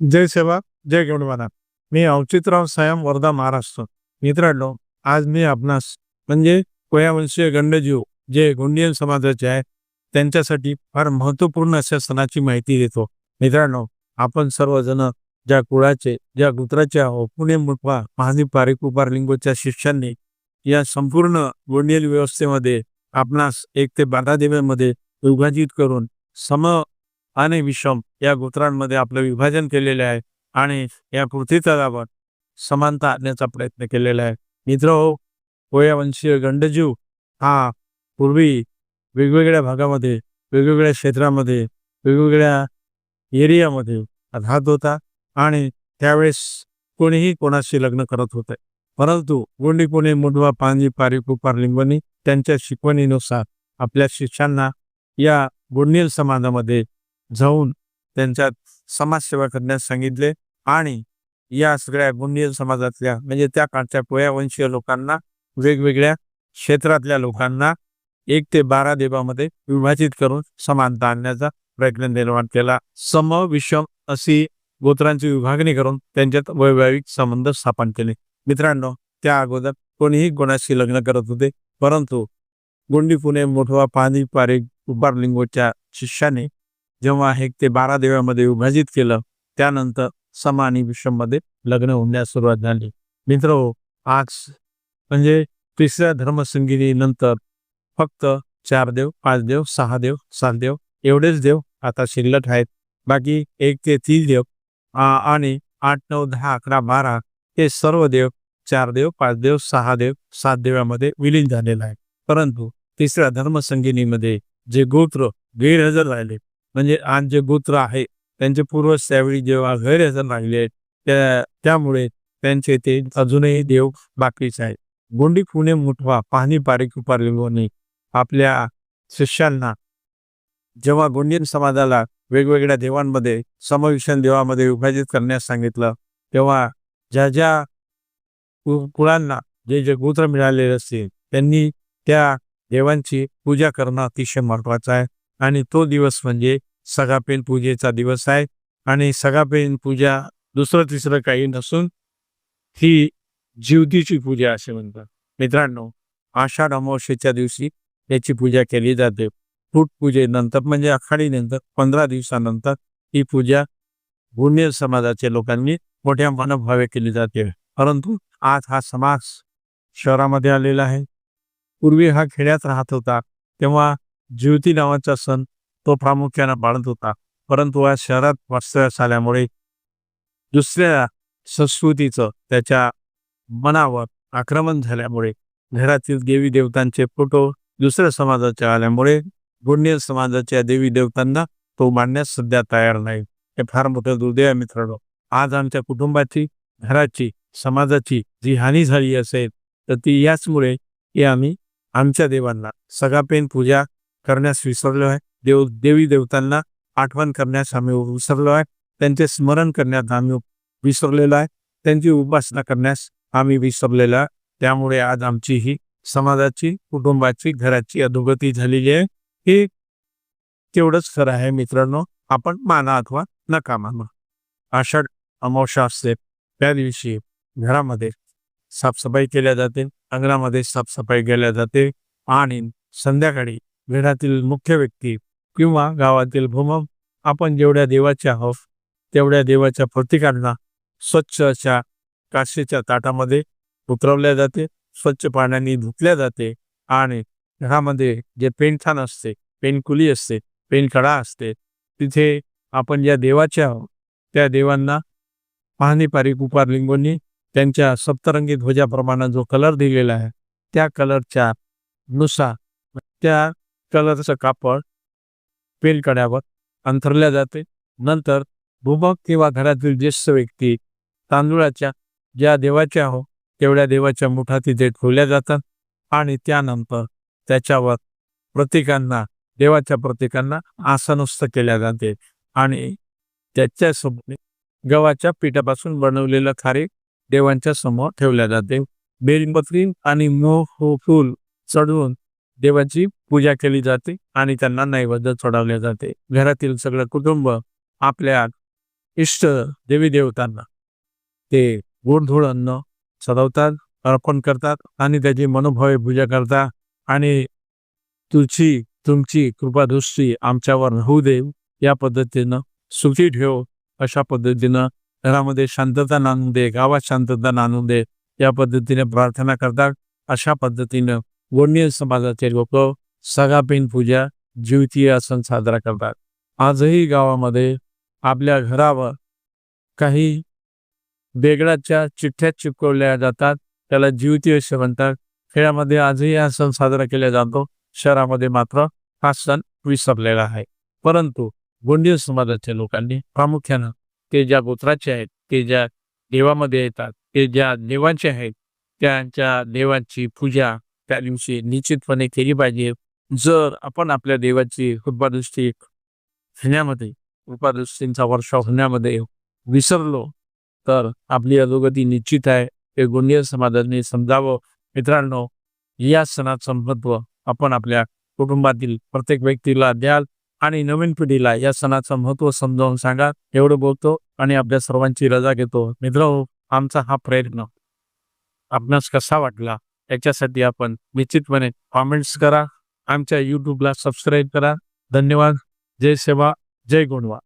जय सेवा जय गौडवाना मी अवचितराव सायम वर्धा महाराष्ट्र. मित्रांनो आज मी आपणास म्हणजे कोयावंशीय गंडजीव जे गोंडियन समाजाचे आहे त्यांच्यासाठी फार महत्त्वपूर्ण अशा सणाची माहिती देतो. मित्रांनो आपण सर्वजण ज्या कुळाचे ज्या गुत्राच्या आहो पुणे मुठवा महादी पारिक उपारलिंगोच्या शिष्यांनी या संपूर्ण गोंडियन व्यवस्थेमध्ये आपणास एक ते बारा देव्यांमध्ये विभाजित करून सम आणि विषम या गोत्रांमध्ये आपलं विभाजन केलेले आहे आणि या पृथ्वी आपण समानता आणण्याचा प्रयत्न केलेला आहे. मित्र हो कोयावंशीय गंडजीव हा पूर्वी वेगवेगळ्या भागामध्ये वेगवेगळ्या क्षेत्रामध्ये वेगवेगळ्या एरियामध्ये राहत होता आणि त्यावेळेस कोणीही कोणाशी लग्न करत होते. परंतु गोंडी कोणी मुंडवा पांजी पारी कुपार लिंबनी त्यांच्या शिकवणीनुसार आपल्या शिष्यांना या गोंडियन समाजामध्ये जाऊन त्यांच्यात समाजसेवा करण्यास सांगितले आणि या सगळ्या गोंडियन समाजातल्या म्हणजे त्या काळच्या पोयावंशीय लोकांना वेगवेगळ्या क्षेत्रातल्या लोकांना एक ते बारा देवामध्ये विभाजित करून समानता आणण्याचा प्रयत्न निर्माण केला. सम विषम अशी गोत्रांची विभागणी करून त्यांच्यात वैवाहिक संबंध स्थापन केले. मित्रांनो त्या अगोदर कोणीही कोणाशी लग्न करत होते परंतु गोंडी पुणे मोठवा पाणी पारे उपारलिंगोच्या शिष्याने जेव्हा एक ते बारा देवामध्ये विभाजित केलं त्यानंतर सम आणि विषममध्ये लग्न होण्यास सुरुवात झाली. मित्र हो, आज म्हणजे तिसऱ्या धर्मसंगिनीनंतर फक्त चार देव पाच देव सहा देव सात देव एवढेच देव आता शिल्लक आहेत. बाकी एक ते तीन देव आणि आठ नऊ दहा अकरा बारा हे सर्व देव चार देव पाच देव सहा देव सात देवामध्ये विलीन झालेला आहे परंतु तिसऱ्या धर्मसंगिनीमध्ये जे गोत्र गैरहजर राहिले म्हणजे आज जे गोत्र आहे त्यांचे पूर्वज त्यावेळी जेव्हा गैरहजर राहिले त्या त्यामुळे त्यांचे ते अजूनही देव बाकीच आहेत. गोंडी पुणे मुठवा पाहणी पारिक उपारलिंगोनी आपल्या शिष्यांना जेव्हा गोंडीन समाजाला वेगवेगळ्या देवांमध्ये समविषण देवामध्ये विभाजित करण्यास सांगितलं तेव्हा ज्या ज्या कुळांना जे जे गोत्र मिळालेले असतील त्यांनी त्या देवांची पूजा करणं अतिशय महत्वाचं आहे. आणि तो दिवस म्हणजे सगापेन पूजेचा दिवस आहे आणि सगापेन पूजा दुसरं तिसरं काही नसून ही जीवतीची पूजा असे म्हणतात. मित्रांनो आषाढ अमावस्येच्या दिवशी याची पूजा केली जाते. फूट पूजेनंतर म्हणजे आखाडीनंतर पंधरा दिवसानंतर ही पूजा गुन्हे समाजाच्या लोकांनी मोठ्या मनोभावे केली जाते. परंतु आज हा समाज शहरामध्ये आलेला आहे. पूर्वी हा खेड्यात राहत होता. तेव्हा ज्योती नावाचा सण तो प्रामुख्यानं पाळत होता. परंतु आज शहरात वास्तव्यास आल्यामुळे दुसऱ्या संस्कृतीचं त्याच्या मनावर आक्रमण झाल्यामुळे घरातील देवी देवतांचे फोटो दुसऱ्या समाजाचे आल्यामुळे गुण्य समाजाच्या देवी देवतांना तो मांडण्यास सध्या तयार नाही. हे फार मोठं दुर्दैव मित्रांनो. आज आमच्या कुटुंबाची घराची समाजाची जी हानी झाली असेल तर ती याचमुळे की आम्ही आमच्या देवांना सगापेन पूजा करण्यास विसरलो आहे. देव देवी देवतांना आठवण करण्यास आम्ही विसरलो आहे. त्यांचे स्मरण करण्यात आम्ही विसरलेलो आहे. त्यांची उपासना करण्यास आम्ही विसरलेलो आहे. त्यामुळे आज आमची ही समाजाची कुटुंबाची घराची अधोगती झालेली आहे. हे तेवढंच खरं आहे मित्रांनो. आपण माना अथवा नका माना. आषाढ अमावस्या असते. त्या दिवशी घरामध्ये साफसफाई केल्या जाते. अंगणामध्ये साफसफाई केल्या जाते. आणि संध्याकाळी घरातील मुख्य व्यक्ती किंवा गावातील भूम आपण जेवढ्या देवाच्या आहोत तेवढ्या देवाच्या प्रतिकांना स्वच्छ अशा काशीच्या ताटामध्ये उतरवल्या जाते स्वच्छ पाण्याने धुतल्या जाते आणि घरामध्ये जे पेनठाण असते पेनकुली असते पेनकडा असते तिथे आपण ज्या देवाचे आहोत त्या देवांना पाहणी पारिक उपारलिंगोंनी त्यांच्या सप्तरंगी ध्वजाप्रमाणे जो कलर दिलेला आहे त्या कलरच्या नुसार त्या कलरचं कापड पेलकड्यावर अंथरल्या जाते. नंतर भूमक किंवा घरातील ज्येष्ठ व्यक्ती तांदूळाच्या ज्या देवाच्या हो तेवढ्या देवाच्या मुठा तिथे ठेवल्या जातात आणि त्यानंतर त्याच्यावर प्रतीकांना देवाच्या प्रतीकांना आसनस्थ केल्या जाते आणि त्याच्यासमोर गव्हाच्या पिठापासून बनवलेलं खारे देवांच्या समोर ठेवल्या जाते. बेलपत्री आणि मोह फूल चढवून देवाची पूजा केली जाते आणि त्यांना नैवेद्य चढवले जाते. घरातील सगळं कुटुंब आपल्या इष्ट देवी देवतांना ते गोडधोड अन्न सजवतात अर्पण करतात आणि त्याची मनोभावे पूजा करतात. आणि तुझी तुमची कृपादृष्टी आमच्यावर होऊ दे या पद्धतीनं सुखी ठेव अशा पद्धतीनं घरामध्ये शांतता नांदू दे गावात शांतता नांदू दे या पद्धतीने प्रार्थना करतात अशा पद्धतीनं गोंडियन समाजाचे लोक सगापेन पूजा जीवतीय सण साजरा करतात. आजही गावामध्ये आपल्या घरावर काही बेगडाच्या चिठ्ठ्या चिपकवल्या जातात. त्याला जीवतीय असे म्हणतात. खेळामध्ये आजही हा सण साजरा केला जातो. शहरामध्ये मात्र हा सण विसरलेला आहे. परंतु गोंडीय समाजाच्या लोकांनी प्रामुख्यानं ते ज्या गोत्राचे आहेत ते ज्या देवामध्ये येतात ते ज्या देवांचे आहेत त्यांच्या देवांची पूजा त्या दिवशी निश्चितपणे केली पाहिजे. जर आपण आपल्या देवाची कृपादृष्टी होण्यामध्ये कृपादृष्टींचा वर्षाव होण्यामध्ये विसरलो तर आपली अधोगती निश्चित आहे. हे गोंडिय समाजाने समजावं. मित्रांनो या सणाचं महत्त्व आपण आपल्या कुटुंबातील प्रत्येक व्यक्तीला द्याल आणि नवीन पिढीला या सणाचं महत्त्व समजावून सांगा. एवढं बोलतो आणि आपल्या सर्वांची रजा घेतो. मित्र आमचा हा प्रयत्न आपणास कसा वाटला? याच्यासाठी आपण निश्चितपणे कॉमेंट्स करा. आमच्या यूट्यूबला सबस्क्राईब करा. धन्यवाद. जय सेवा. जय गुणवा